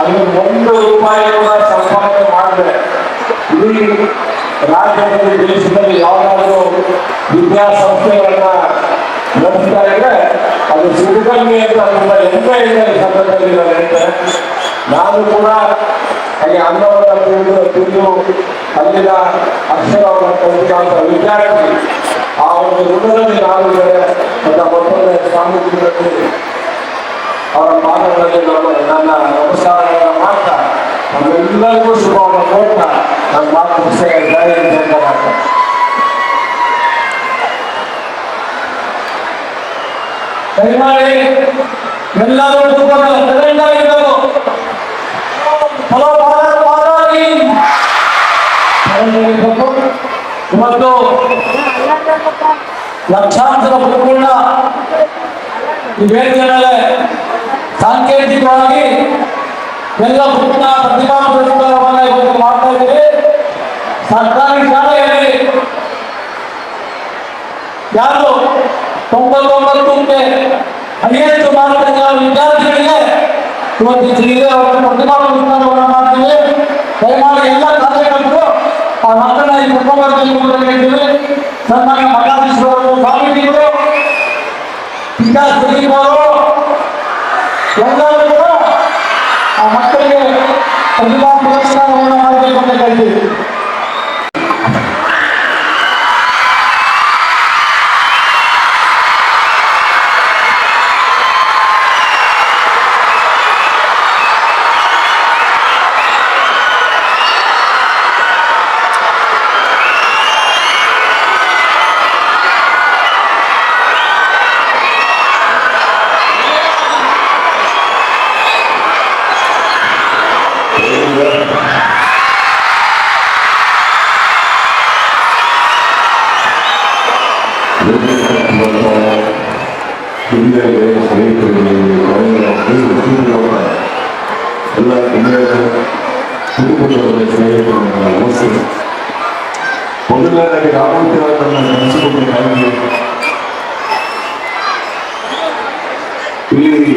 ಅಲ್ಲಿ ಒಂದು ರೂಪಾಯಿ ಕೂಡ ಸಂಪಾದನೆ ಮಾಡಿದ್ರೆ ಇಡೀ ರಾಜ್ಯದಲ್ಲಿ ದೇಶದಲ್ಲಿ ಯಾವುದಾದ್ರೂ ವಿದ್ಯಾಸಂಸ್ಥೆಗಳನ್ನ ನಡೆಸ್ತಾ ಇದ್ರೆ ಅದು ಸಿದ್ಧಗಂಗೆ ಅಂತ ತುಂಬ ಹೆಮ್ಮೆ ಇದೆ ಈ ಸಂದರ್ಭದಲ್ಲಿ ನಾನು ಕೂಡ ಅಲ್ಲಿ ಅನ್ನವನ್ನು ತಿಂದು ತಿಂದು ಅಲ್ಲಿನ ಅಕ್ಷರವನ್ನು ವಿದ್ಯಾರ್ಥಿ ಆ ಒಂದು ಋಣದಲ್ಲಿ ನಾನು ಇದ್ದೇನೆ ಅಂತ ಮತ್ತೊಮ್ಮೆ ಸ್ವಾಮೀಜಿಗಳಲ್ಲಿ ಅವರ ಪಾದಗಳಲ್ಲಿ ನಾನು ನನ್ನ ನಮಸ್ಕಾರಗಳನ್ನು ಮಾಡ್ತಾ, ನಮ್ಮೆಲ್ಲರಿಗೂ ಶುಭವನ್ನು ಕೊಡ್ತಾ ನನ್ನ ಮಾತು ಪುಸ್ತಕ ಅಂತ ಮಾಡ್ತಾ ದಯಮಾಡಿ ಎಲ್ಲರೂ ಮಾತಾ ಕಿ ಆಗಿರ್ಬೇಕು. ಇವತ್ತು ಲಕ್ಷಾಂತರ ಈ ವೇದಿಕೆ ಮೇಲೆ ಸಾಂಕೇತಿಕವಾಗಿ ಎಲ್ಲ ಪುಟ್ಟ ಪ್ರತಿಭಾ ಪುರಸ್ಕಾರವನ್ನ ಇವತ್ತು ಮಾಡ್ತಾ ಇದ್ದೀವಿ. ಸರ್ಕಾರಿ ಶಾಲೆಯಲ್ಲಿ ಯಾರು ತೊಂಬತ್ತೊಂಬತ್ತಕ್ಕೆ ಹೈಯೆಸ್ಟ್ ಮಾರ್ಕ್ ವಿದ್ಯಾರ್ಥಿಗಳಿಗೆ ಇವತ್ತು ಶ್ರೀದೇ ಅವರ ಪ್ರತಿಭಾ ಪುರಸ್ಕಾರವನ್ನು ಮಾಡ್ತೀವಿ. ದಯಮಾಡಿ ಎಲ್ಲ ಕಾರ್ಯಕರ್ತರು ಆ ಮಕ್ಕಳನ್ನ ಈ ಕುಟುಂಬದಲ್ಲಿ ಹೇಳ್ತೀವಿ ಸನ್ಮಾನ್ಯ ಮಠಾಧೀಶರು, ಸ್ವಾಮೀಜಿಗಳು ಸುದೀಪ್ ಅವರು ಎಲ್ಲರೂ ಕೂಡ ಆ ಮಕ್ಕಳಿಗೆ ಪ್ರತಿಭಾ ಪುರಸ್ಕಾರವನ್ನು ಮಾಡಬೇಕು ಅಂತ ಹೇಳ್ತೀವಿ ಮೊದಲನೇದಾಗಿ ರಾಮಂತಿರನ್ನ ನೆನೆಸಿಕೊಳ್ಳಬೇಕಾಗಿ ಇಲ್ಲಿ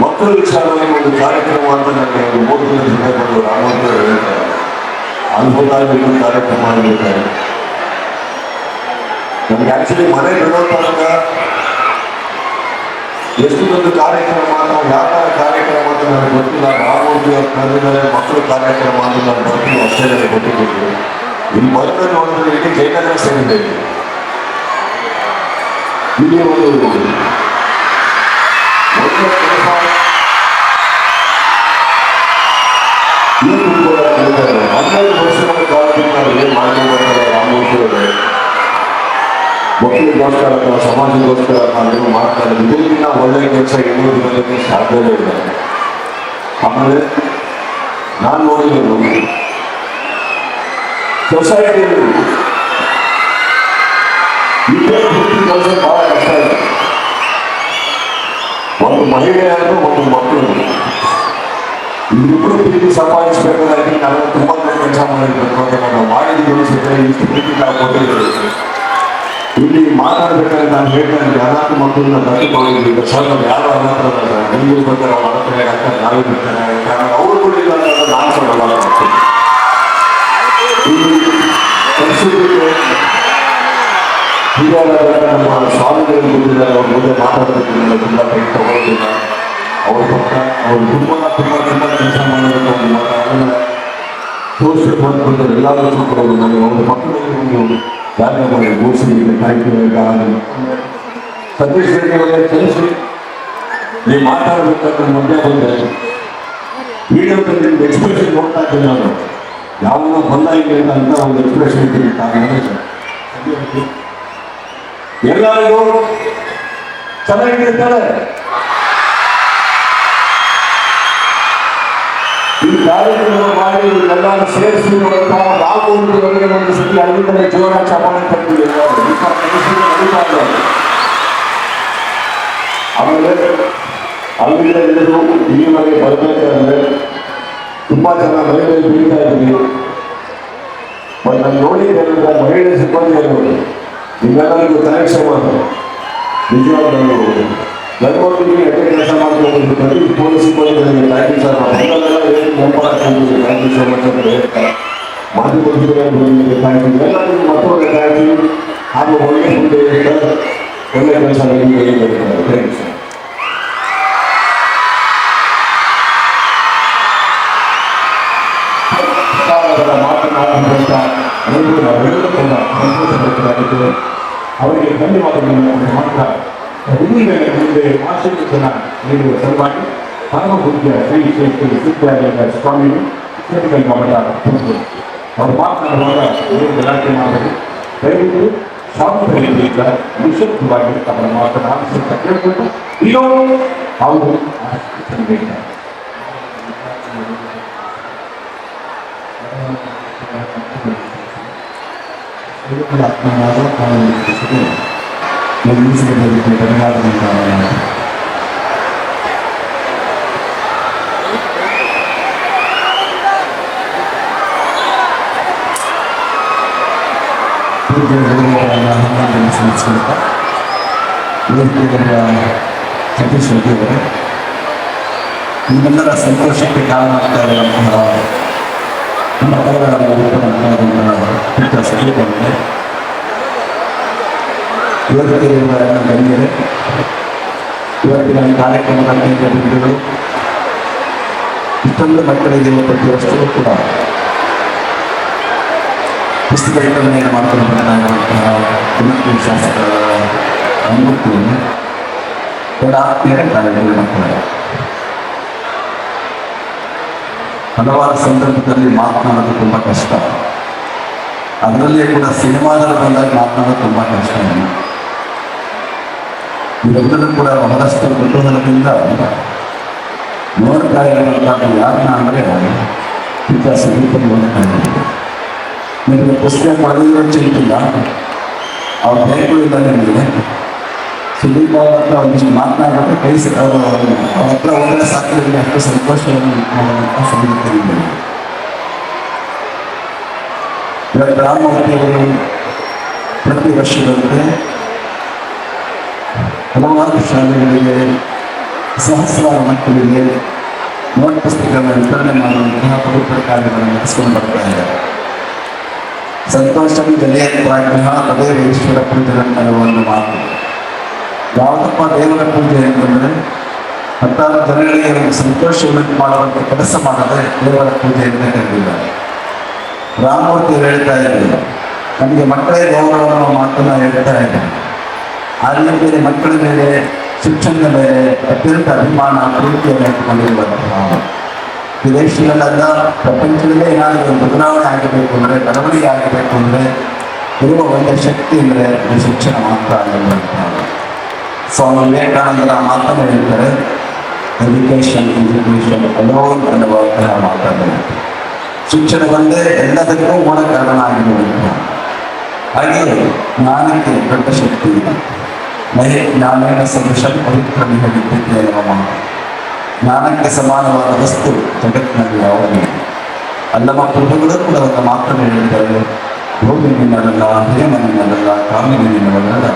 ಮಕ್ಕಳ ವಿಚಾರವಾಗಿ ಒಂದು ಕಾರ್ಯಕ್ರಮ ಅಂತ ನನಗೆ ಒಂದು ಮೂರು ದಿನ ಹಿಂದೆ ಬಂದು ರಾಮಂತರ ಹೇಳ್ತಾರೆ ಅದ್ಭುತವಾಗಿ ಒಂದು ಕಾರ್ಯಕ್ರಮ ಆಗಿರ್ತಾರೆ ನಮ್ಗೆ ಆಕ್ಚುಲಿ ಮನೆ ಬಿಡೋ ತನಕ ಎಷ್ಟು ದೊಡ್ಡ ಕಾರ್ಯಕ್ರಮ ನಾವು ಯಾವ ಥರ ಕಾರ್ಯಕ್ರಮ ಅಂತ ನನಗೆ ಗೊತ್ತಿಲ್ಲ. ಅವ್ರ ಕರೆದಿದ್ದಾರೆ ಮಕ್ಕಳ ಕಾರ್ಯಕ್ರಮ ಅಂತ ನಾನು ಬರ್ತೀನಿ ಅಷ್ಟೇ ನನಗೆ ಗೊತ್ತಿದ್ದು ಇಲ್ಲಿ ಬಂದು ನೋಡಿದ್ರೆ ಇಡೀ ಜೈನಗರ ಸೇರಿದೆ. ಇಲ್ಲಿ ಒಂದು ಕಾಲದಿಂದ ನಾವು ಏನು ಮಾಡ್ಕೊಂಡು ಬರ್ತಾರೆ ರಾಮಮೂರ್ತಿ ಅವರೇ. ಮಕ್ಕಳಿಗೋಸ್ಕರ ಅಥವಾ ಸಮಾಜಕ್ಕೋಸ್ಕರ ನಾವೇನು ಮಾಡ್ತಾ ಇದ್ದೀವಿ? ಒಳ್ಳೆಯ ಕೆಲಸ ಇನ್ನೂ ಸಾಧ್ಯವೇ ಇಲ್ಲ. ಆಮೇಲೆ ನಾನು ನೋಡಿದ್ರು ಸೊಸೈಟಿಯಲ್ಲಿ ಇದೇ ವೃತ್ತಿ ಕೆಲಸ ಬಹಳ ಕಷ್ಟ ಇದೆ ಒಂದು ಮಹಿಳೆಯರು ಒಂದು ಮಕ್ಕಳು ಇಬ್ಬರು ಪ್ರೀತಿ ಸಂಪಾದಿಸಬೇಕಾದ್ರೆ ನಾವು ತುಂಬಾ ಕೆಲಸ ಮಾಡಿರ್ಬೇಕು ಅಂತ ನಾವು ಮಾಡಿದ್ದೀವಿ ಅನ್ಸುತ್ತೆ ಇಷ್ಟು ಪ್ರೀತಿ ನಾವು ಕೊಟ್ಟಿದ್ದೀವಿ ಇಲ್ಲಿ ಮಾತಾಡ್ಬೇಕಾದ್ರೆ ನಾನು ಹೇಳ್ತಾ ಇದ್ದೆ ಅನಾಥ ಮಕ್ಕಳನ್ನ ಸರ್ ನಾವು ಯಾರು ಅನಾಥ ಬೆಂಗಳೂರು ಬರ್ತಾರೆ ಅವ್ರ ಹತ್ರ ಆಗ್ತಾರೆ? ನಾವೇ ಬಿಡ್ತಾರೆ ಕಾರಣ ಅವ್ರು ಕೊಡಿಲ್ಲ ಅಂತ ನಾನು ಈ ಪರಿಸ್ಥಿತಿಗೆ ಹಿರಿಯರಾದ ನಮ್ಮ ಸ್ವಾಮಿಗಳು ಬಂದಿದ್ದಾರೆ ಅವ್ರ ಮುಂದೆ ಮಾತಾಡೋದಕ್ಕಿಂತ ತುಂಬ ಕೈ ತಗೊಳ್ಳೋದಿಲ್ಲ ಅವ್ರ ಪಕ್ಕ ಅವ್ರು ತುಂಬ ತುಂಬ ತುಂಬ ಕೆಲಸ ಮಾಡೋದಕ್ಕೆ ಒಂದು ಮತ ಅದನ್ನ ತೋರಿಸ್ಬೇಕು ಅಂದ್ಕೊಂಡ್ರೆ ಎಲ್ಲರೂ ಕೊಡೋದು. ನಾನು ಅವ್ರ ಮಕ್ಕಳಿಗೆ ಒಂದು ದಾರಿ ಮಾಡಿ ಇಲ್ಲಿ ಕಾಯ್ತು ಸತೀಶ್ ಅವರೇ ತಿಳಿಸಿ. ನೀವು ಮಾತಾಡಬೇಕಂತ ಮುಂದೆ ಬಂದೆ. ವೀಡಿಯೋದಲ್ಲಿ ನಿಮ್ಗೆ ಎಕ್ಸ್ಪ್ರೆಷನ್ ನೋಡ್ತಾ ಇದ್ದೀನಿ ನಾನು. ಯಾವಾಗ ಬಂದಾಗಿದೆ ಅಂತ ಒಂದು ಎಕ್ಸ್ಪ್ರೆಷನ್ ಇದ್ದೀನಿ ಎಲ್ಲರಿಗೂ ಚೆನ್ನಾಗಿರ್ತಾಳೆ ಈ ಕಾರ್ಯಕ್ರಮ ಮಾಡಿ ಎಲ್ಲರೂ ಸೇರಿಸಿ ನೋಡುತ್ತಾ ರಾಮೂರ್ತಿಯವರಿಗೆ ಒಂದು ಸತಿ ಅಲ್ಲಿಂದಲೇ ಜೋರ ಚಪಾಣಿ ಕಟ್ಟಿದೆ ಆಮೇಲೆ ಅಲ್ಲಿಂದ ಹಿಡಿದು ಇಲ್ಲಿವರೆಗೆ ಬರಬೇಕಾದ್ರೆ ತುಂಬಾ ಜನ ಮಹಿಳೆ ಬೀಳ್ತಾ ಇದ್ದೀವಿ ಬಟ್ ನಾನು ನೋಡಿದ್ದೇನೆಂದ್ರೆ ಮಹಿಳೆ ಸಿಬ್ಬಂದಿಗಳು ನಿಮ್ಮೆಲ್ಲರಿಗೂ ಕನೆಕ್ಷನ್ ಮಾಡಿ ನಿಜವಾಗ್ಲೂ ಗರ್ಭವತಿಗೆ ಎಷ್ಟೇ ಕೆಲಸ ಮಾಡ್ಕೊಂಡು ಪೊಲೀಸ್ ಥ್ಯಾಂಕ್ ಯು ಸರ್ ಏನು ನೆನಪಾಗ್ತಿದ್ದೀವಿ ಥ್ಯಾಂಕ್ ಯು ಸೋ ಮಚ್ ಅಂತ ಹೇಳ್ತಾರೆ ಬಂದಿಗೆ ಥ್ಯಾಂಕ್ ಯು ಎಲ್ಲರಿಗೂ ಮಕ್ಕಳಿಗೆ ಥ್ಯಾಂಕ್ ಯು ಹಾಗೂ ಒಳ್ಳೆ ಮುಂದೆ ಒಳ್ಳೆ ಕೆಲಸ ನಿಮಗೆ ಥ್ಯಾಂಕ್ ಯು ಸರ್ ಅವರಿಗೆ ಧನ್ಯವಾದಗಳನ್ನು ಎಲ್ಲರೂ ನಾವೆಲ್ಲರೂ ಕೂಡ ಸಂತೋಷಪಡಿಸಲಾಗಿದೆ ಅವರಿಗೆ ಧನ್ಯವಾದಗಳನ್ನು ಕೊಟ್ಟು ಮಾತ್ರ ಇಡೀ ಮೇಲೆ ಮುಂದೆ ಆಶೀರ್ವಚನ ನೀಡುವ ಸಲುವಾಗಿ ಪರಮ ಪೂಜ್ಯ ಶ್ರೀ ಶ್ರೀ ಶ್ರೀ ಸಿದ್ಧಾರ್ಥ ಸ್ವಾಮಿ ಕ್ಷೇತ್ರ ಮಠ ಅವರು ಮಾತನಾಡುವಾಗ ಏನು ಗಲಾಟೆ ಮಾಡಬೇಕು ದಯವಿಟ್ಟು ಶಾಂತತೆಯಿಂದ ನಿಶಬ್ದವಾಗಿ ಅವರ ಮಾತನ್ನು ಆಲಿಸುತ್ತಾ ಕೇಳಿಕೊಂಡು ಇರೋ ಅವರು ಆಶೀರ್ವದಿಸಿದ್ದಾರೆ. ಸತೀಶ್ ರೆಡ್ಡಿ ಅವರೇ ನಿಮ್ಮೆಲ್ಲರ ಸಂತೋಷಕ್ಕೆ ಕಾರಣ ಆಗ್ತಾ ಇರುವಂತಹ ನಮ್ಮ ಪದಗಳನ್ನು ಹುಟ್ಟುವಂತಹ ಸಂಗೀತ ನನ್ನ ಗಣ್ಯರೇ, ಇವತ್ತಿನ ಕಾರ್ಯಕ್ರಮದ ಕೇಂದ್ರ ಬಿಂದುಗಳು ಇಷ್ಟೊಂದು ಮಕ್ಕಳಿಗೆ ಕೂಡ ಪುಸ್ತಕ ವಿತರಣೆಯನ್ನು ಮಾಡ್ಕೊಂಡು ಶಾಸಕರ ಅನುಮತಿಯನ್ನು ಮಕ್ಕಳೇ ಹಲವಾರು ಸಂದರ್ಭದಲ್ಲಿ ಮಾತನಾಡೋದು ತುಂಬ ಕಷ್ಟ. ಅದರಲ್ಲಿಯೇ ಕೂಡ ಸಿನಿಮಾದಲ್ಲಿ ಬಂದಾಗ ಮಾತನಾಡೋದು ತುಂಬ ಕಷ್ಟ. ಇವೆಲ್ಲರೂ ಕೂಡ ಬಹಳಷ್ಟು ಕುತೂಹಲದಿಂದ ನೋಡ್ತಾ ಇರುವಂತಹ ಯಾರನ್ನ ಅಂದರೆ ಇಂಥ ಸಂಗೀತ ನೋಡ್ತಾ ಇದ್ದಾರೆ ನಿಮಗೆ ಪುಸ್ತಕ ಪಡೆದಿರೋ ಚಿಂತಿಲ್ಲ ಅವ್ರ ಬೇಕು ಇಲ್ಲ ನಿಮಗೆ. ಸುದೀಪ್ ಅವ್ರ ಹತ್ರ ಒಂದಿಷ್ಟು ಮಾತನಾಡಿದ್ರೆ ಕೈ ಸ- ಅವರು ಅವ್ರ ಹತ್ರ ಹೋದ್ರೆ ಸಾಕು, ನಿಮಗೆ ಅಷ್ಟು ಸಂತೋಷವನ್ನು ಮಾಡುವಂಥ ಸಂಗೀತವಿದೆ ಇವತ್ತು ರಾಮಮೂರ್ತಿಯವರು ಪ್ರತಿ ವರ್ಷದಂತೆ ಹಲವಾರು ಶಾಲೆಗಳಿಗೆ ಸಹಸ್ರಾರು ಮಕ್ಕಳಿಗೆ ನೋಟ್ ಪುಸ್ತಕಗಳನ್ನು ವಿತರಣೆ ಮಾಡುವಂತಹ ಪವಿತ್ರ ಕಾರ್ಯಗಳನ್ನು ನಡೆಸಿಕೊಂಡು ಬರ್ತಾ ಇದ್ದಾರೆ ಸಂತೋಷ ಜಲಯತ್ರಾಜ್ಞ ತದೇ ಈಶ್ವರ ಒಂದು ಮಾತು. ಯಾವುದಪ್ಪ ದೇವರ ಪೂಜೆ ಅಂತಂದರೆ ಹತ್ತಾರು ಜನಗಳಿಗೆ ಒಂದು ಸಂತೋಷ ಉಂಟು ಮಾಡುವಂಥ ಕೆಲಸ ಮಾಡದೆ ದೇವರ ಪೂಜೆ ಅಂತ ಕರೆದಿದ್ದಾರೆ ರಾಮಮೂರ್ತಿ ಹೇಳ್ತಾ ಇದ್ದಾರೆ. ನಮಗೆ ಮಕ್ಕಳೇ ಗೌರವ ಅನ್ನೋ ಮಾತನ್ನು ಹೇಳ್ತಾ ಇದ್ದಾರೆ. ಆ ರೀತಿಯಲ್ಲಿ ಮಕ್ಕಳ ಮೇಲೆ ಶಿಕ್ಷಣದ ಮೇಲೆ ಅತ್ಯಂತ ಅಭಿಮಾನ ಪ್ರೀತಿಯನ್ನು ಇಟ್ಟುಕೊಂಡಿರುವಂತಹ ಈ ದೇಶದಲ್ಲೆಲ್ಲ ಪ್ರಪಂಚದಲ್ಲೇ ಏನಾದರೂ ಒಂದು ಬದಲಾವಣೆ ಆಗಬೇಕು ಅಂದರೆ ಬೆಳವಣಿಗೆ ಆಗಬೇಕು ಅಂದರೆ ಇರುವ ಒಳ್ಳೆಯ ಶಕ್ತಿ ಅಂದರೆ ಅದು ಶಿಕ್ಷಣ ಮಾತ್ರ ಆಗಿರುವಂಥದ್ದು ಸ್ವಾಮಿ ವಿವೇಕಾನಂದರ ಮಾತನ್ನು ಹೇಳ್ತಾರೆ ಎಜುಕೇಶನ್ ಎಜುಕೇಶನ್ ಅಲೋನ್ ಅನ್ನುವಂತಹ ಮಾತನ್ನು ಶಿಕ್ಷಣ ಬಂದೇ ಎಲ್ಲದಕ್ಕೂ ಮೂಲ ಕಾರಣ ಆಗಿರುವಂತಹ ಹಾಗೆಯೇ ಜ್ಞಾನಕ್ಕೆ ದೊಡ್ಡ ಶಕ್ತಿ ಇದೆ ಮಹೇ ಜ್ಞಾನೇನ ಸದೃಶ ಪವಿತ್ರ ವಿದ್ಯೆ ನಮ ಜ್ಞಾನಕ್ಕೆ ಸಮಾನವಾದ ವಸ್ತು ಜಗತ್ತಿನಲ್ಲಿ ಯಾವುದಿಲ್ಲ ಅಲ್ಲಮ ಪ್ರಭುಗಳು ಕೂಡ ಒಂದು ಮಾತನ್ನು ಹೇಳಿದ್ದಾರೆ ಭೂಮಿ ನಿನ್ನದಲ್ಲ ಹೇಮ ನಿನ್ನದಲ್ಲ ಕಾಮಿನಿ ನಿನ್ನದಲ್ಲ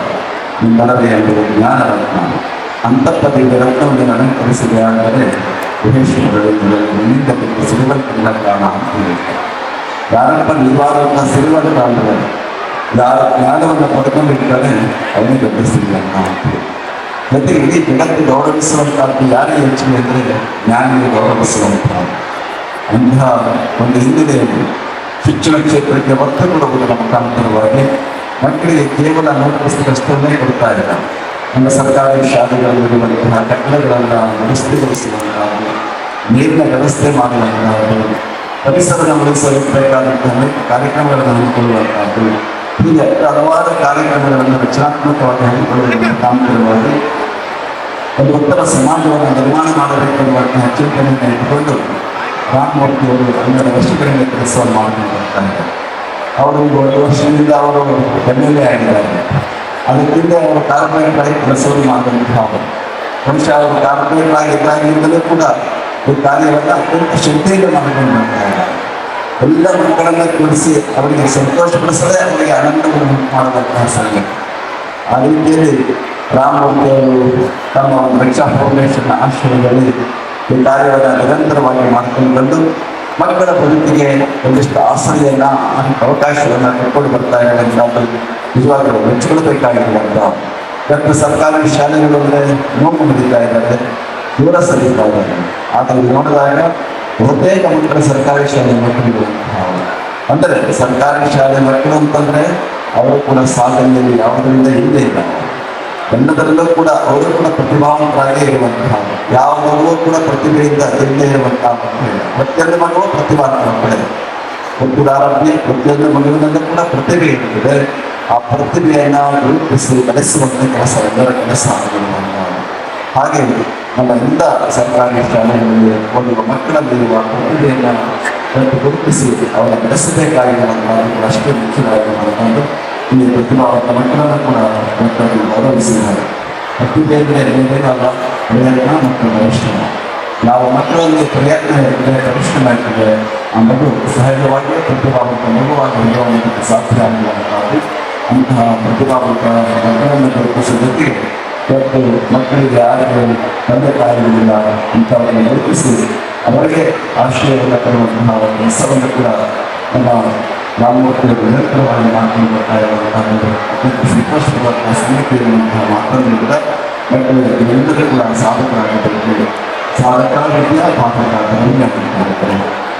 ನಿನ್ನಲ್ಲವೇ ಎಂಬುದು ಜ್ಞಾನ ರತ್ನ ಅಂತಃಪದಿಗೆ ರತ್ನವನ್ನು ಅಲಂಕರಿಸಿದೆ ಆದರೆ ಗುಹೇಶ್ವರಗಳು ನಿನ್ನಿಂದ ಬಿಟ್ಟು ಸಿರಿವಂತಿಲ್ಲ ಕಾರಣ ಅಂತ ಹೇಳಿದ್ದಾರೆ ಯಾರಪ್ಪ ನಿವಾರಕ ಸಿರಿವನ ಕಾರಣದಲ್ಲಿ ಯಾರ ಜ್ಞಾನವನ್ನು ಪಡ್ಕೊಂಡಿರ್ತಾನೆ ಅವನಿಗೆ ಅಂತ. ಹೇಳಿ. ಜೊತೆಗೆ ಇಡೀ ಜಗತ್ತು ಗೌರವಿಸುವಂತಹದ್ದು ಯಾರಿಗೆ ಹೆಚ್ಚಿಗೆ ಅಂದರೆ ಜ್ಞಾನಿಗೆ ಗೌರವಿಸುವಂತಹ ಅಂತಹ ಒಂದು ಹಿನ್ನೆಲೆಯಲ್ಲಿ ಶಿಕ್ಷಣ ಕ್ಷೇತ್ರಕ್ಕೆ ಒತ್ತು ಕೊಡುವುದರ ಮುಖಾಂತರವಾಗಿ ಮಕ್ಕಳಿಗೆ ಕೇವಲ ನೋಟ್ ಪುಸ್ತಕಷ್ಟನ್ನೇ ಕೊಡ್ತಾ ಇಲ್ಲ. ನಮ್ಮ ಸರ್ಕಾರಿ ಶಾಲೆಗಳಲ್ಲಿರುವಂತಹ ಕಟ್ಟಡಗಳನ್ನು ದುರಸ್ತಿಗೊಳಿಸುವಂತಹದ್ದು ನೀರಿನ ವ್ಯವಸ್ಥೆ ಮಾಡುವಂತಹದ್ದು ಪರಿಸರನ ಉಳಿಸಬೇಕಾದಂತಹ ಕಾರ್ಯಕ್ರಮಗಳನ್ನು ಹಮ್ಮಿಕೊಳ್ಳುವಂತಹದ್ದು ಹೀಗೆ ಹಲವಾರು ಕಾರ್ಯಕ್ರಮಗಳನ್ನು ರಚನಾತ್ಮಕವಾಗಿ ಹಮ್ಮಿಕೊಳ್ಳುವ ಕಾಮಗಾರಿ ಒಂದು ಉತ್ತಮ ಸಮಾಜವನ್ನು ನಿರ್ಮಾಣ ಮಾಡಬೇಕೆನ್ನುವಂತಹ ಚಿಂತನೆಯನ್ನು ಇಟ್ಟುಕೊಂಡು ರಾಮಮೂರ್ತಿ ಅವರು ಹನ್ನೆರಡು ವರ್ಷಗಳಿಂದ ಕೆಲಸವನ್ನು ಮಾಡಿಕೊಂಡಿರ್ತಾರೆ ಅವರು ಒಂದು ವರ್ಷದಿಂದ ಅವರು ಎಂ ಎಲ್ ಎ ಆಗಿದ್ದಾರೆ. ಅದಕ್ಕಿಂತ ಅವರು ಕಾರ್ಪೊರೇಟ್ ಆಗಿ ಕೆಲಸವನ್ನು ಮಾಡಿದಂತಹ ಅವರು ಬಹುಶಃ ಅವರು ಕಾರ್ಪೊರೇಟ್ ಆಗಿದ್ದಾಗಿಂದಲೂ ಕೂಡ ಈ ಕಾರ್ಯವನ್ನು ಅತ್ಯಂತ ಶ್ರದ್ಧೆಯಿಂದ ಮಾಡಿಕೊಂಡು ಬರ್ತಾ ಇದ್ದಾರೆ ಎಲ್ಲ ಮಕ್ಕಳನ್ನ ಕೂಡಿಸಿ ಅವರಿಗೆ ಸಂತೋಷಪಡಿಸದೆ ಅವರಿಗೆ ಆನಂದವನ್ನು ಮಾಡುವಂತಹ ಸಂಘ. ಆ ರೀತಿಯಲ್ಲಿ ರಾಮಮೂರ್ತಿ ಅವರು ತಮ್ಮ ರಕ್ಷಾ ಫೌಂಡೇಶನ್ ಆಶ್ರಯದಲ್ಲಿ ಈ ಕಾರ್ಯವನ್ನು ನಿರಂತರವಾಗಿ ಮಾಡಿಕೊಂಡು ಬಂದು ಮಕ್ಕಳ ಬದುಕಿಗೆ ಒಂದಿಷ್ಟು ಆಸರೆಯನ್ನ ಅವಕಾಶವನ್ನು ಕಟ್ಕೊಂಡು ಬರ್ತಾ ಅಂತ ನಿಜವಾಗ್ಲೂ ಮೆಚ್ಚಿಕೊಳ್ಬೇಕಾಗಿರುವಂತ ಇವತ್ತು ಸರ್ಕಾರಿ ಶಾಲೆಗಳು ಅಂದರೆ ನೋವು ಹೊಂದಿತಾ ಇದ್ದಾರೆ. ದೂರ ಸರಿತಾ ಇದ್ದಾರೆ. ಆದರೆ ನೋಡಿದಾಗ ಬಹುತೇಕ ಮಕ್ಕಳು ಸರ್ಕಾರಿ ಶಾಲೆ ಮಕ್ಕಳು ಅಂದರೆ ಸರ್ಕಾರಿ ಶಾಲೆ ಮಕ್ಕಳು ಅಂತಂದ್ರೆ ಅವರು ಕೂಡ ಸಾಧನೆಯಲ್ಲಿ ಯಾವುದರಿಂದ ಹಿಂದೆ ಇಲ್ಲ ಎಲ್ಲದರಲ್ಲೂ ಕೂಡ ಅವರು ಕೂಡ ಪ್ರತಿಭಾವಂತರಾಗೇ ಇರುವಂತಹ ಯಾವ ಮಗುವು ಕೂಡ ಪ್ರತಿಭೆಯಿಂದ ಹಿಂದೆ ಇರುವಂತಹ ಮಕ್ಕಳಿಲ್ಲ. ಪ್ರತಿಯೊಂದು ಮಗುವು ಪ್ರತಿಭಾವಂತ ಮಕ್ಕಳೇ. ಆರಾಧ್ಯ ಪ್ರತಿಯೊಂದು ಮಗುವಿನಲ್ಲೂ ಕೂಡ ಪ್ರತಿಭೆ ಇರುತ್ತದೆ. ಆ ಪ್ರತಿಭೆಯನ್ನು ರೂಪಿಸಿ ಬೆಳೆಸುವಂತಹ ಕೆಲಸ ಎಲ್ಲರ ಕೆಲಸ ಆಗಿರುವಂತಹ ಹಾಗೆ ನಮ್ಮ ಎಲ್ಲ ಸರ್ಕಾರಿ ಶಾಲೆಗಳಲ್ಲಿ ಓದುವ ಮಕ್ಕಳಲ್ಲಿರುವ ಪ್ರತಿಭೆಯನ್ನು ಗುರುತಿಸಿ ಅವರ ಬೆಳೆಸಬೇಕಾಗಿರುವಂತಹ ಅಷ್ಟೇ ಮುಖ್ಯವಾಗಿರುವಂತಹದ್ದು ಇಲ್ಲಿ ಪ್ರತಿಭಾವಂತ ಮಕ್ಕಳನ್ನು ಕೂಡ ಮಕ್ಕಳನ್ನು ಗೌರವಿಸಿದ್ದಾರೆ. ಪ್ರತಿಭೆ ಅಂದರೆ ಏನೇನಲ್ಲ ಪ್ರೇರಣ ಮತ್ತು ಪರಿಶ್ರಮ. ಯಾವ ಮಕ್ಕಳಲ್ಲಿ ಪ್ರಯತ್ನ ಇರ್ತದೆ ಪರಿಶ್ರಮ ಇರ್ತದೆ ಮಗು ಸಹಜವಾಗಿ ಪ್ರತಿಭಾವಂತ ಮಗುವಾಗಿ ಬೆಳೆಯುವಂಥದ್ದು ಸಾಧ್ಯ ಆಗುವಂತಹದ್ದು ಅಂತಹ ಪ್ರತಿಭಾವಂತ ಮಕ್ಕಳನ್ನು ಗುರುತಿಸುವ ಜೊತೆಗೆ ಇವತ್ತು ಮಕ್ಕಳಿಗೆ ಯಾರಿಗೆ ತಂದೆ ತಾಯಿಗಳಿಲ್ಲ ಇಂಥವರನ್ನು ಗುರುತಿಸಿ ಅವರಿಗೆ ಆಶ್ರಯವನ್ನು ತರುವಂತಹ ಒಂದು ಕೆಲಸವನ್ನು ಕೂಡ ನಮ್ಮ ರಾಮಮೂರ್ತಿಯವರು ನಿರಂತರವಾಗಿ ಮಾಡ್ಕೊಂಡು ಬರ್ತಾ ಇರುವಂತಹ ಅತ್ಯಂತ ಸಂತೋಷವಾದಂತಹ ಮಾತನ್ನು ಕೂಡ ಮಕ್ಕಳು ಎಲ್ಲರೂ ಕೂಡ ಸಾಧಕರಾಗಬೇಕು ಸಾಧಕ ವಿದ್ಯಾ ಪಾಠಕ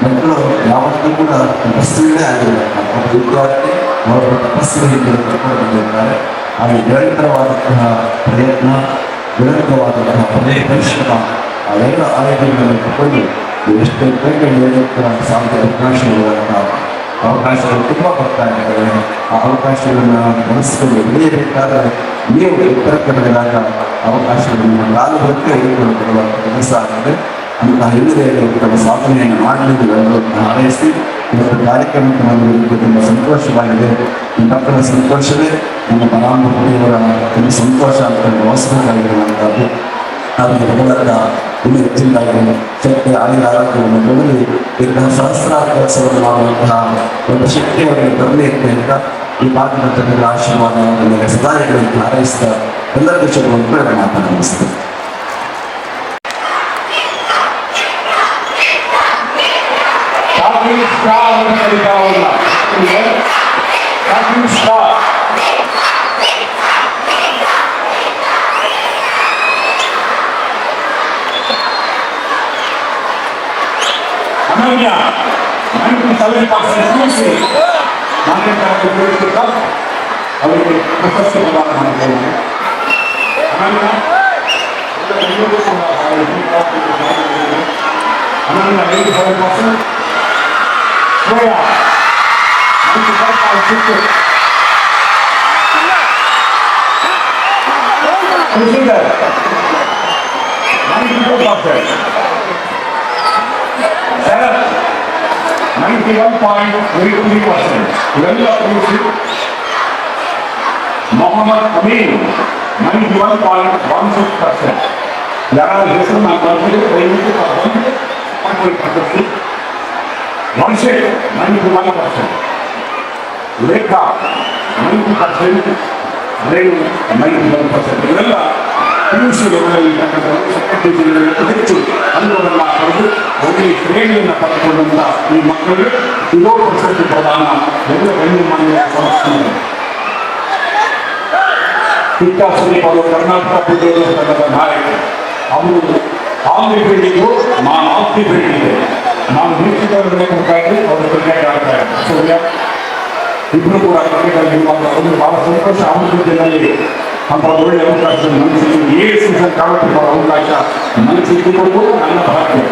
ಮಕ್ಕಳು ಯಾವತ್ತೂ ಕೂಡ ತಪಸ್ವಿಗಳೇ ಆಗಿರಬೇಕು ಅವರು ವಿದ್ಯಾರ್ಥಿ ಅವರು ತಪಸ್ಸಿನ ಹಿಂದೆ ಕರ್ಕೊಂಡು ಬಂದಿರ್ತಾರೆ ಆ ನಿರಂತರವಾದಂತಹ ಪ್ರಯತ್ನ, ನಿರಂತರವಾದಂತಹ ಪದೇ ಪರಿಶ್ರಮ ಅವೆಲ್ಲ ಆರೋಗ್ಯಗಳನ್ನು ತಗೊಂಡು ಎಷ್ಟು ಬೇಗ ಹೇಳೋಕ್ಕೆ ಸಾಧ್ಯ ಅವಕಾಶಗಳಂತಹ ಅವಕಾಶಗಳು ತುಂಬ ಬರ್ತಾ ಇರ್ತವೆ ಆ ಅವಕಾಶಗಳನ್ನು ಬಳಸಿಕೊಂಡು ಬೆಳೆಯಬೇಕಾದ್ರೆ ನೀವು ಉತ್ತರ ಕನ್ನಡದಾಗ ಅವಕಾಶಗಳನ್ನು ಕಾಲು ಬರುತ್ತೆ ಎದುರುಕೊಳ್ಳುವಂಥ ಕೆಲಸ ಆಗ್ತದೆ ಅಂತಹ ಹಿನ್ನೆಲೆಯಲ್ಲಿ ತಮ್ಮ ಸಾಧನೆಯನ್ನು ಮಾಡಲಿದ್ದು ಹಾರೈಸಿ ಇವತ್ತು ಕಾರ್ಯಕ್ರಮಕ್ಕೆ ಬಂದಿರುವುದು ತುಂಬ ಸಂತೋಷವಾಗಿದೆ. ಮಕ್ಕಳ ಸಂತೋಷವೇ ನಮ್ಮ ಪರಾಮರ್ಶಿಯವರ ತುಂಬ ಸಂತೋಷ ಅಂತ ಭಾವಿಸಬೇಕಾಗಿರುವಂಥದ್ದು ಅವರಿಗೆ ಮೂಲಕ ಇನ್ನು ಹೆಚ್ಚಿನದಾಗಿ ಶಕ್ತಿ ಆಯುಧ ಆರೋಗ್ಯವನ್ನು ಕೊಡಲಿ ಇಂತಹ ಸಹಸ್ರಾರು ಕೆಲಸವನ್ನು ಮಾಡುವಂತಹ ಒಂದು ಶಕ್ತಿ ಅವರಿಗೆ ಅಂತ ಈ ಭಾಗದ ಜನರ ಆಶೀರ್ವಾದ ಅವರ ಮೇಲೆ ಸದಾ ಇರಲಿ ಅಂತ ಹಾರೈಸಿದ ಎಲ್ಲ ದೇಶಗಳು ಪ್ರೇರಣೆ Thank you, Paola. Thank you, Scott. Antonia, anche salve passe scusi, ma anche per la cultura di città, avete questo provato a mantenere. Antonia, io sono la cultura di città, Antonia, vedi fare il passo? Goya. Muito bem, Paulo Cruzeiro. Ninety four percent. Seven. Ninety one point three three percent. Lalla Cruzeiro. Mohammed Amin 91.16 percent लगा जैसे मैं बात करें training के पास और कोई पद्धति one percent Lekha ninety percent Renu ninety one percent ಇವೆಲ್ಲ ಪಿಯುಸಿ ಲೆವೆಲಲ್ಲಿರ್ತಕ್ಕಂಥದ್ದು ಸೆಕೆಂಡರಿ ಜಿಲ್ಲೆಗಳಲ್ಲಿ ಹೆಚ್ಚು ಅಂಕವನ್ನು ಪಡೆದು ಒಳ್ಳೆಯ ಶ್ರೇಣಿಯನ್ನು ಪಡೆದುಕೊಂಡಂಥ ಈ ಮಕ್ಕಳಿಗೆ ಇರೋ ಪರ್ಸೆಂಟ್ ಪ್ರದಾನ ಎಲ್ಲ ಮಾನ್ಯ ಸಂಸ್ಥೆ ಕಿತ್ತ ಸುದೀಪ್ ಅವರು ಕರ್ನಾಟಕ ಪುಟ್ಟಿಯವರು ತಂಡದ ನಾಯಕ. ಅವರು ಫೀಲ್ಡಿಗೂ ನಾನು ಆಫ್ ದಿ ನಾನು ವೀಕ್ಷಕರನ್ನೇ ಕೊಡ್ತಾ ಇದ್ದೆ, ಅವರು ಕ್ರಿಕೆಟ್ ಆಡ್ತಾ ಸೂರ್ಯ ಇಬ್ಬರು ಕೂಡ ಕ್ರಿಕೆಟ್ ಅಲ್ಲಿ ಒಂದು ಬಹಳ ಸಂತೋಷ ಅಭಿವೃದ್ಧಿಯಲ್ಲಿ ಅಂತ ಒಳ್ಳೆ ಅವಕಾಶ ನನಗೆ ಸಿಕ್ಕಿದ್ದು. ಏಳು ಸೀಸನ್ ಕಾಲಕ್ಕೆ ಅವಕಾಶ ನನಗೆ ಸಿಕ್ಕಿಕೊಟ್ಟು ನನ್ನ ಭಾಗ್ಯ.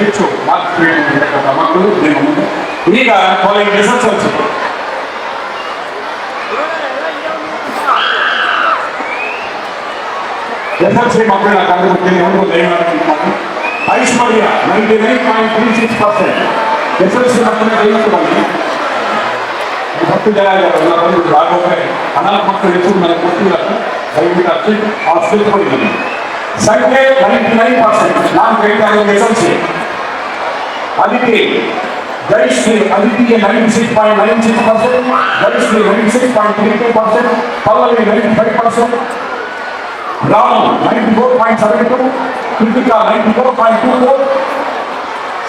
ಹೆಚ್ಚು ಮಾರ್ಕ್ಸ್ ಪಡೆದಿರ್ತಕ್ಕಂಥ ಮಕ್ಕಳು ನಿಮ್ಮ ಮುಂದೆ. ಈಗ ಕಾಲೇಜ್ ರಿಸರ್ಚ್ ಅನ್ಸುತ್ತೆ ಎಸ್ ಎಲ್ ಸಿ ಮಕ್ಕಳನ್ನ ಕಂಡುಬಿಡ್ತೀನಿ ಒಂದು ದಯಮಾಡಿ. ಮಾಡಿ Aishwarya ninety nine point three six percent S L C ಮಕ್ಕಳನ್ನ ದಯವಿಟ್ಟು ಬನ್ನಿ ಹತ್ತು ಜನ ಇದ್ದಾರಲ್ಲ ಬಂದ್ಬಿಟ್ಟು ಆಗೋದ್ರೆ ಹನ್ನೊಂದು ಮಕ್ಕಳು ಹೆಸರು ನನಗೆ ಗೊತ್ತಿಲ್ಲ ದಯವಿಟ್ಟು ಅಷ್ಟೇ ಆ ಸ್ಲಿಪ್ ಕೊಡಿ ಸಂಖ್ಯೆ ನೈಂಟಿ ನೈನ್ ಪರ್ಸೆಂಟ್ ನಾನು ಕೇಳ್ತಾ ಇರೋದು ಎಸ್ ಎಲ್ ಸಿ ಅದಕ್ಕೆ ಗರಿಷ್ಠ ಅದಿತಿಗೆ ninety six point nine six percent ಗರಿಷ್ಠ ninety six point three two percent Pallavi ninety five percent Ramu ninety four point seven two Kritika ninety four point two four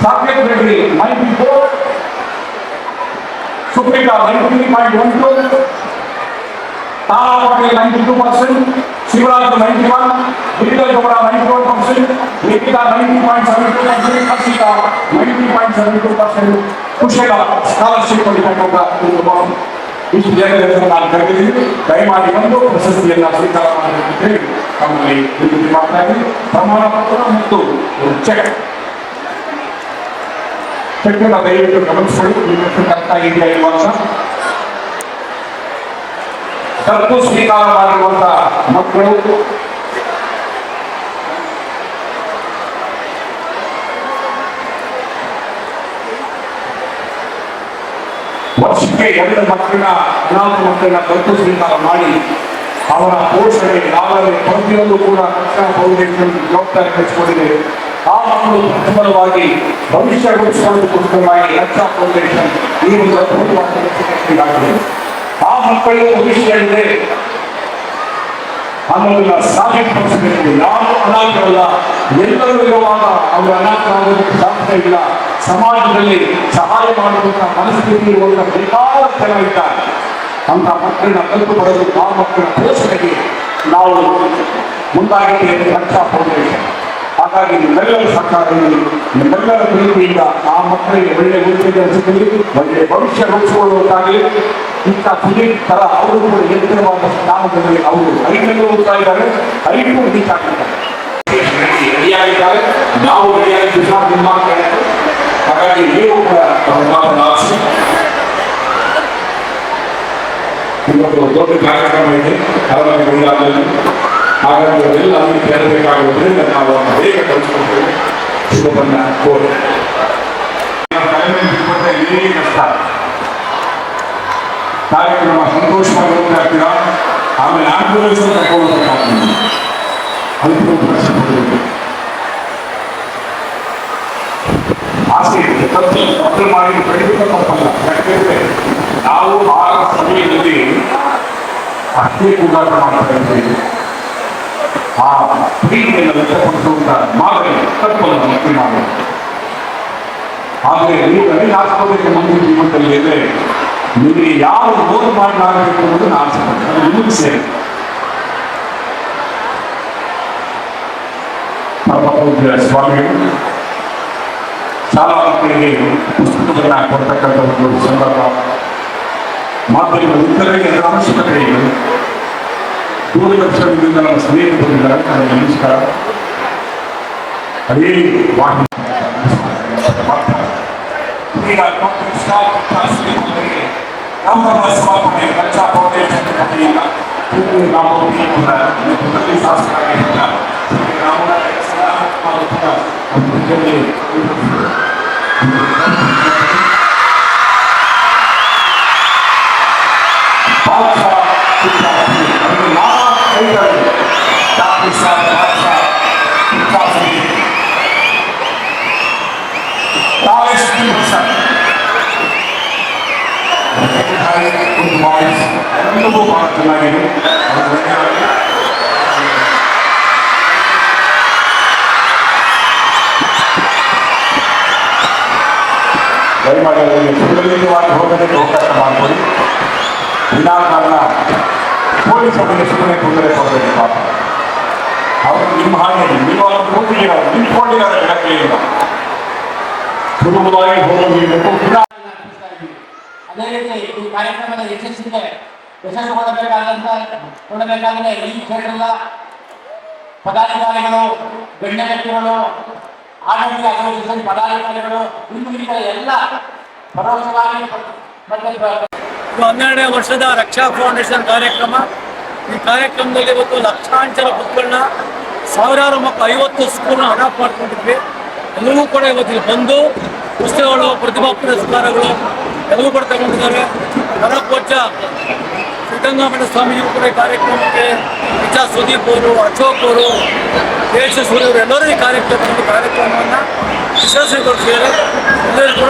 Saketh Reddy ninety four Supreeka ninety three point one two Tara Patil ninety two percent Shivaraj ninety one Giridhar Gowda ninety one percent Likhita ninety point seven two percent Harshita ninety point seven two percent Kushala scholarship ಪಡಿತಕ್ಕಂಥ ಒಂದು bomb ಇಷ್ಟು ಜನರ ಹೆಸರು ನಾನು ಕರೆದಿದ್ದೀನಿ ದಯಮಾಡಿ ಬಂದು ಪ್ರಶಸ್ತಿಯನ್ನ ಸ್ವೀಕಾರ ಮಾಡಬೇಕು ಅಂತ ಹೇಳಿ ತಮ್ಮಲ್ಲಿ ವಿನಂತಿ ಮಾಡ್ತಾ ಇದ್ದೀನಿ. ಪ್ರಮಾಣ ಪತ್ರ ಮತ್ತು ಚೆಕ್ ಚೆಕ್ನ ದಯವಿಟ್ಟು ಗಮನಿಸಿಕೊಳ್ಳಿ. ಆಗಿದೆಯಾ ಇಲ್ವಾ ಅಂತ. ದತ್ತು ಸ್ವೀಕಾರ ಮಾಡಿರುವಂತ ಮಕ್ಕಳು. ವರ್ಷಕ್ಕೆ ಎರಡು ಮಕ್ಕಳನ್ನ ಹದಿನಾಲ್ಕು ಮಕ್ಕಳನ್ನ ದತ್ತು ಸ್ವೀಕಾರ ಮಾಡಿ ಅವರ ಪೋಷಣೆ ಲಾಭನೆ ಪ್ರತಿಯೊಂದು ಕೂಡ ರಕ್ಷಣಾ ಫೌಂಡೇಶನ್ ಜವಾಬ್ದಾರಿ ಹಚ್ಚಿಕೊಂಡಿದೆ ಆ ಮಕ್ಕಳು ಪ್ರಥಮವಾಗಿ ಭವಿಷ್ಯ ರೂಪಿಸಿಕೊಳ್ಳುವುದಕ್ಕೋಸ್ಕರವಾಗಿ ರಕ್ಷಾ ಫೌಂಡೇಶನ್ ಈ ಒಂದು ಕೆಲಸಕ್ಕೆ ಆ ಮಕ್ಕಳಿಗೆ ಭವಿಷ್ಯ ಇದೆ ಅನ್ನೋದನ್ನ ಸಾಬೀತುಪಡಿಸಬೇಕು ಯಾರು ಅನಾಥರಲ್ಲ, ಎಲ್ಲರೂ ಇರುವಾಗ ಅವರು ಅನಾಥರಾಗೋದಕ್ಕೆ ಸಾಧ್ಯ ಇಲ್ಲ. ಸಮಾಜದಲ್ಲಿ ಸಹಾಯ ಮಾಡುವಂತಹ ಮನಸ್ಥಿತಿ ಇರುವಂತಹ ಬೇಕಾದ ಜನ ಇದ್ದಾರೆ ಅಂತ ಮಕ್ಕಳನ್ನ ಕಲ್ಪು ಪಡೆದು ಆ ಮಕ್ಕಳ ಪೋಷಣೆಗೆ ನಾವು ಮುಂದಾಗಿದ್ದೇವೆ ರಕ್ಷಾ ಫೌಂಡೇಶನ್ ಹಾಗಾಗಿ ನಿಮ್ಮೆಲ್ಲರ ಸರ್ಕಾರದಲ್ಲಿ ನಿಮ್ಮೆಲ್ಲರ ಪ್ರೀತಿಯಿಂದ ಆ ಮಕ್ಕಳಿಗೆ ಒಳ್ಳೆ ಉದ್ಯೋಗ ಸಿಗಲಿ, ಒಳ್ಳೆ ಭವಿಷ್ಯ ರೂಪಿಸಿಕೊಳ್ಳುವಂತಾಗಲಿ. ಇಂಥ ಸುದೀಪ್ ತರ ಅವರು ಕೂಡ ಎತ್ತರವಾದ ಸ್ಥಾನದಲ್ಲಿ ಅವರು ಐದನ್ನು ಹೋಗ್ತಾ ಇದ್ದಾರೆ ಐದು ರೀಚ್ ಆಗಿದ್ದಾರೆ ರೆಡಿಯಾಗಿದ್ದಾರೆ ನಾವು ರೆಡಿಯಾಗಿ ಹಾಗಾಗಿ ನೀವು ಕೂಡ ಅವ್ರ ಮಾತನ್ನು ಆಲಿಸಿ ಇವತ್ತು ದೊಡ್ಡ ಕಾರ್ಯಕ್ರಮ ಇದೆ ಹಲವಾರು ಗುಂಡಾದಲ್ಲಿ ಹಾಗಾಗಿ ಅವರೆಲ್ಲ ಅಲ್ಲಿ ಸೇರಬೇಕಾಗುವುದರಿಂದ ನಾವು ಅದನ್ನು ಬೇಗ ಕಲಿಸ್ಕೊಳ್ತೇವೆ ಶುಭವನ್ನ ಕೋರಿ ಏನೇ ಕಷ್ಟ ಕಾರ್ಯಕ್ರಮ ಸಂತೋಷವಾಗಿ ಹೋಗ್ತಾ ಇರ್ತೀರಾ ಆಮೇಲೆ ಆಂಬುಲೆನ್ಸ್ ಕರ್ಕೊಂಡು ಹೋಗ್ಬೇಕಾಗ್ತದೆ ಅದಕ್ಕೆ ಒಂದು ಪ್ರಶ್ನೆ ಕೊಡಬೇಕು ಆಸೆ ಇದೆ ತಪ್ಪು ಮಕ್ಕಳು ಮಾಡಿ ಬೆಳೆಯುವ ತಪ್ಪಲ್ಲ ಯಾಕೆಂದ್ರೆ ನಾವು ಆ ಸಮಯದಲ್ಲಿ ಅಷ್ಟೇ ಕೂಗಾಟ ಮಾಡ್ತಾ ಇದ್ದೀವಿ ಆ ಪ್ರೀತಿಯನ್ನು ವ್ಯಕ್ತಪಡಿಸುವಂತ ಮಾದರಿ ತಪ್ಪಲ್ಲ ಮಕ್ಕಳು ಮಾಡಿ ಆದರೆ ನೀವು ಗಣಿತ ಆಸ್ಪತ್ರೆಗೆ ಮುಂದೆ ಜೀವನದಲ್ಲಿ ಇದ್ರೆ ನಿಮಗೆ ಯಾವ ಓದು ಮಾಡಲಾಗಬೇಕು ಅನ್ನೋದು ನಾನು ಆಸೆ ಪಡ್ತೀನಿ ಅದು ನಿಮಗೆ ಸೇರಿ ಪರಮಪೂಜ್ಯ ಸ್ವಾಮಿಗಳು ಶಾಲಾ ಮಕ್ಕಳಿಗೆ ಪುಸ್ತಕಗಳನ್ನ ಕೊಡ್ತಕ್ಕಂಥ ಒಂದು ಸಂದರ್ಭ ಮಾಧ್ಯಮ ಮಿತ್ರರಿಗೆ ಅದರ ಅವಶ್ಯಕತೆ ಇದೆ ದೂರದರ್ಶನದಿಂದ ನಮ್ಮ ಸ್ನೇಹಿತರು ಬಂದಿದ್ದಾರೆ. ನನಗೆ ನಮಸ್ಕಾರ. ಅದೇ ವಾಹಿನಿ. ಈಗ ಡಾಕ್ಟರ್ ಸ್ಟಾಫ್ ಶಾಸ್ತ್ರಿ ಅವರಿಗೆ ನಮ್ಮ ಸಮರ್ಪಣೆ ರಕ್ಷಾ ಫೌಂಡೇಶನ್ ವತಿಯಿಂದ ಪುತ್ತೂರು ರಾಮಮೂರ್ತಿ ಕೂಡ ಈ ಪುತ್ತೂರಲ್ಲಿ ಶಾಸಕರಾಗಿದ್ದ ಶ್ರೀ ರಾಮನಾಥ ಅವರು ಕೂಡ ಒಂದು ನಾನಾ ಕೈಗಳಲ್ಲಿ ಡಾಕ್ಟರ್ ಸಾಹೇಬ್ ಬಾದಶಾ ಚಿತ್ತಾಸಿ ತಾವೇಶ್ ಸರ್ ಒಂದು ವಾಯ್ಸ್ ಎಲ್ಲವೂ ಬಹಳ ಚೆನ್ನಾಗಿದೆ ಅದು ಧನ್ಯವಾದ. ದಯಮಾಡಿ ಅವರಿಗೆ ಸುರಕ್ಷಿತವಾಗಿ ಹೋಗೋದಕ್ಕೆ ಅವಕಾಶ ಮಾಡಿಕೊಡಿ ವಿನಾಕಾರಣ ಸುಮ್ಮನೆ ತೊಂದರೆ ಕೊಡಬೇಕು ನಿಮ್ಮ ಹಾಗೆ ನೀವು ಕೂತಿದ್ದೀರ ಸುಲಭವಾಗಿ ಅದೇ ರೀತಿ ಈ ಕಾರ್ಯಕ್ರಮದ ಯಶಸ್ಸಿಗೆ ಯಶಸ್ಸು ಕೊಡಬೇಕಾದಂತ ಕೊಡಬೇಕಾದ್ರೆ ಈ ಕ್ಷೇತ್ರದ ಪದಾಧಿಕಾರಿಗಳು ಗಣ್ಯ ವ್ಯಕ್ತಿಗಳು ಆಡಳಿತ ಅಸೋಸಿಯೇಷನ್ ಪದಾಧಿಕಾರಿಗಳು ಇತರ ಎಲ್ಲ ಪರೋಕ್ಷವಾಗಿ ಹನ್ನೆರಡನೇ ವರ್ಷದ ರಕ್ಷಾ ಫೌಂಡೇಶನ್ ಕಾರ್ಯಕ್ರಮ ಈ ಕಾರ್ಯಕ್ರಮದಲ್ಲಿ ಇವತ್ತು ಲಕ್ಷಾಂತರ ಮಕ್ಕಳನ್ನ ಸಾವಿರಾರು ಮಕ್ಕಳು, ಐವತ್ತು ಸ್ಕೂಲ್ನ ಅಡಾಪ್ಟ್ ಮಾಡ್ಕೊಂಡಿದ್ವಿ. ಎಲ್ಲರೂ ಕೂಡ ಇಲ್ಲಿ ಬಂದು ಪುಸ್ತಕಗಳು ಪ್ರತಿಭಾ ಪುರಸ್ಕಾರಗಳು ಎಲ್ಲರೂ ಕೂಡ ತಗೊಂಡಿದ್ದಾರೆ. ನರಪೋಚ ಸಿದ್ಧಗಂಗಾಮಠ ಸ್ವಾಮೀಜಿಗಳು ಕೂಡ ಈ ಕಾರ್ಯಕ್ರಮಕ್ಕೆ ಎಚ್ ಸುದೀಪ್ ಅವರು, ಅಶೋಕ್ ಅವರು ದೇಶ ಸೂರ್ಯ ಅವರು ಎಲ್ಲರೂ ಈ ಕಾರ್ಯಕ್ರಮದಲ್ಲಿ ಕಾರ್ಯಕ್ರಮವನ್ನು ಯಶಸ್ವಿಗೊಳಿಸಿದ್ದಾರೆ. ಎಲ್ಲರಿಗೂ